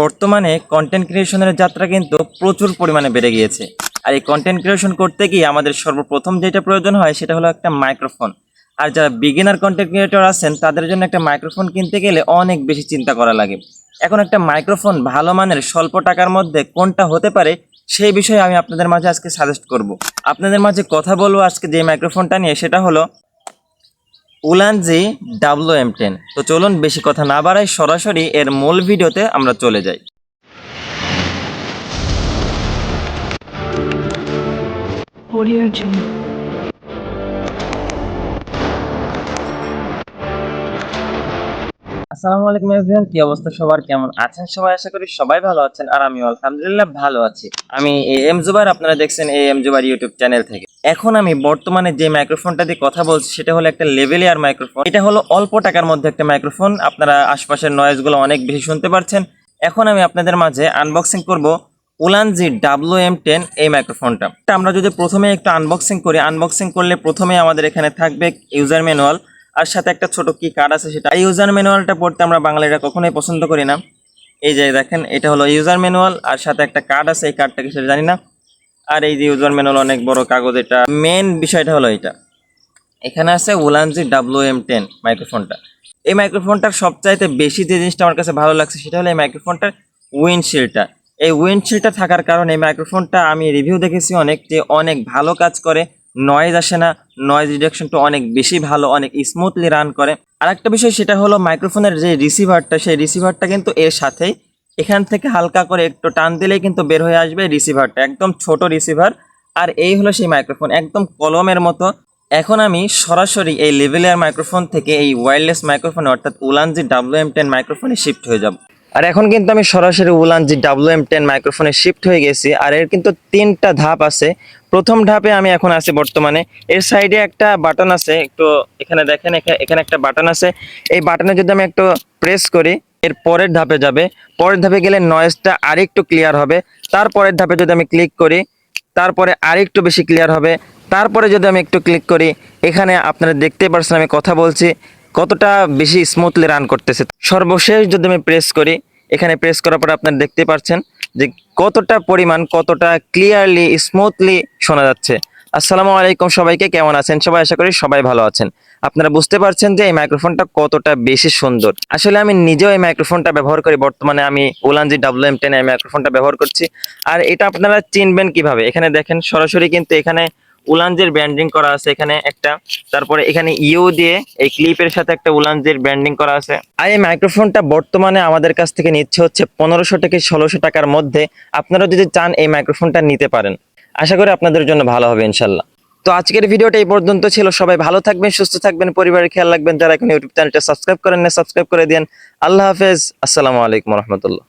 বর্তমানে কন্টেন্ট ক্রিয়েশনের যাত্রা কিন্তু প্রচুর পরিমাণে বেড়ে গিয়েছে। আর এই কন্টেন্ট ক্রিয়েশন করতে গিয়ে আমাদের সর্বপ্রথম যেটা প্রয়োজন হয়, সেটা হলো একটা মাইক্রোফোন আর যারা বিগিনার কন্টেন্ট ক্রিয়েটর আছেন, তাদের জন্য একটা মাইক্রোফোন কিনতে গেলে অনেক বেশি চিন্তা করা লাগে। এখন একটা মাইক্রোফোন ভালো মানের, স্বল্প টাকার মধ্যে কোনটা হতে পারে, সেই বিষয়ে আমি আপনাদের মাঝে আজকে সাজেস্ট করব। আপনাদের মাঝে কথা বলব আজকে যে মাইক্রোফোনটা নিয়ে, সেটা হলো উলানজি ডাব্লু এম টেন তো চলুন বেশি কথা না বাড়াই, সরাসরি এর মূল ভিডিওতে আমরা চলে যাই. আসসালামু আলাইকুম এভরিওয়ান, কি অবস্থা সবার? কেমন আছেন সবাই? আশা করি সবাই ভালো আছেন আর আমি আলহামদুলিল্লাহ ভালো আছি। আমি এ এম জুবাইর, আপনারা দেখছেন A M Zubair YouTube channel থেকে। এখন আমি বর্তমানে যে মাইক্রোফোনটা দিয়ে কথা বলছি, সেটা হলো একটা লেভেলিয়ার মাইক্রোফোন এটা হলো অল্প টাকার মধ্যে একটা মাইক্রোফোন আপনারা আশপাশের নয়েজগুলো অনেক বেশি শুনতে পারছেন। এখন আমি আপনাদের মাঝে আনবক্সিং করব উলানজি ডাব্লু এম টেন এই মাইক্রোফোনটা আমরা যদি প্রথমে একটু আনবক্সিং করি আনবক্সিং করলে প্রথমে আমাদের এখানে থাকবে ইউজার ম্যানুয়াল আর সাথে একটা ছোট কি কার্ড আছে সেটা। এই ইউজার ম্যানুয়ালটা পড়তে আমরা বাঙালিরা কখনোই পছন্দ করি না। এই যে দেখেন, এটা হলো ইউজার ম্যানুয়াল আর সাথে একটা কার্ড আছে, এই কার্ডটা কি সেটা জানি না। আর এই যে ইউজার ম্যানুয়াল অনেক বড় কাগজ, এটা মেন বিষয়টা হলো এটা। এখানে আছে উলানজি ডাব্লু এম টেন মাইক্রোফোনটা এই মাইক্রোফোনটার সবচাইতে বেশি যে জিনিসটা আমার কাছে ভালো লাগছে, সেটা হলো এই মাইক্রোফোনটার উইন্ডশিল্ডটা এই উইন্ডশিল্ডটা থাকার কারণে এই মাইক্রোফোনটা আমি রিভিউ দেখেছি অনেক, যে অনেক ভালো কাজ করে নয়েজ আসে না নয়েজ রিডাকশনটা অনেক বেশি ভালো, অনেক স্মুথলি রান করে। আর একটা বিষয় সেটা হলো মাইক্রোফোনের যে রিসিভারটা সেই রিসিভারটা কিন্তু এর সাথেই এখান থেকে হালকা করে একটু টান দিলেই কিন্তু বের হয়ে আসবে রিসিভারটা একদম ছোট রিসিভার আর এই হলো সেই মাইক্রোফোন একদম কলমের মতো। এখন আমি সরাসরি এই লেভেলিয়ার মাইক্রোফোন থেকে এই ওয়্যারলেস মাইক্রোফোন অর্থাৎ উলানজি ডাব্লিউ এম টেন মাইক্রোফোনে শিফট হয়ে যাব। আর এখন কিন্তু আমি সরাসরি উলানজি ডাব্লিউ এম টেন মাইক্রোফোনে শিফট হয়ে গেছি, আর এর কিন্তু তিনটা ধাপ আছে। প্রথম ধাপে আমি এখন আছি বর্তমানে। এর সাইডে একটা বাটন আছে, একটু এখানে দেখেন, এখা- এখানে একটা বাটন আছে। এই বাটনে যদি আমি একটু প্রেস করি, এর পরের ধাপে যাবে। পরের ধাপে গেলে নয়েজটা আরেকটু ক্লিয়ার হবে। তারপরের ধাপে যদি আমি ক্লিক করি তারপরে আরেকটু বেশি ক্লিয়ার হবে। তারপরে যদি আমি একটু ক্লিক করি, এখানে আপনারা দেখতে পারছেন আমি কথা বলছি। কতটা বেশি স্মুথলি রান করতেছে? সর্বশেষ যদি আমি প্রেস করি, এখানে প্রেস করার পরে আপনারা দেখতে পাচ্ছেন যে কতটা পরিমাণ, কতটা ক্লিয়ারলি স্মুথলি শোনা যাচ্ছে। আসসালামু আলাইকুম সবাইকে, কেমন আছেন? সবাই আশা করি সবাই ভালো আছেন। আপনারা বুঝতে পারছেন যে এই মাইক্রোফোনটা কতটা বেশি সুন্দর। আসলে আমি নিজেও এই মাইক্রোফোনটা ব্যবহার করি, বর্তমানে আমি ওলানজি ডাব্লিউ এম টেন এই মাইক্রোফোনটা ব্যবহার করছি। আর এটা আপনারা চিনবেন কীভাবে? এখানে দেখেন, সরাসরি কিন্তু এখানে উলানজের ব্র্যান্ডিং করা আছে এখানে একটা। তারপরে এখানে ইউ দিয়ে এই ক্লিপের সাথে একটা উলানজের ব্র্যান্ডিং করা আছে। আর এই মাইক্রোফোনটা বর্তমানে আমাদের কাছ থেকে নিচ্ছে হচ্ছে পনেরোশো থেকে ষোলোশো টাকার মধ্যে। আপনারা যদি চান এই মাইক্রোফোনটা নিতে পারেন। আশা করি আপনাদের জন্য ভালো হবে ইনশাল্লাহ। তো আজকের ভিডিওটা এই পর্যন্ত ছিল। সবাই ভালো থাকবেন, সুস্থ থাকবেন, পরিবারের খেয়াল রাখবেন। যারা এখন ইউটিউব চ্যানেলটা সাবস্ক্রাইব করেন না সাবস্ক্রাইব করে দেন আল্লাহ হাফেজ। আসসালামু আলাইকুম রহমতুল্লাহ।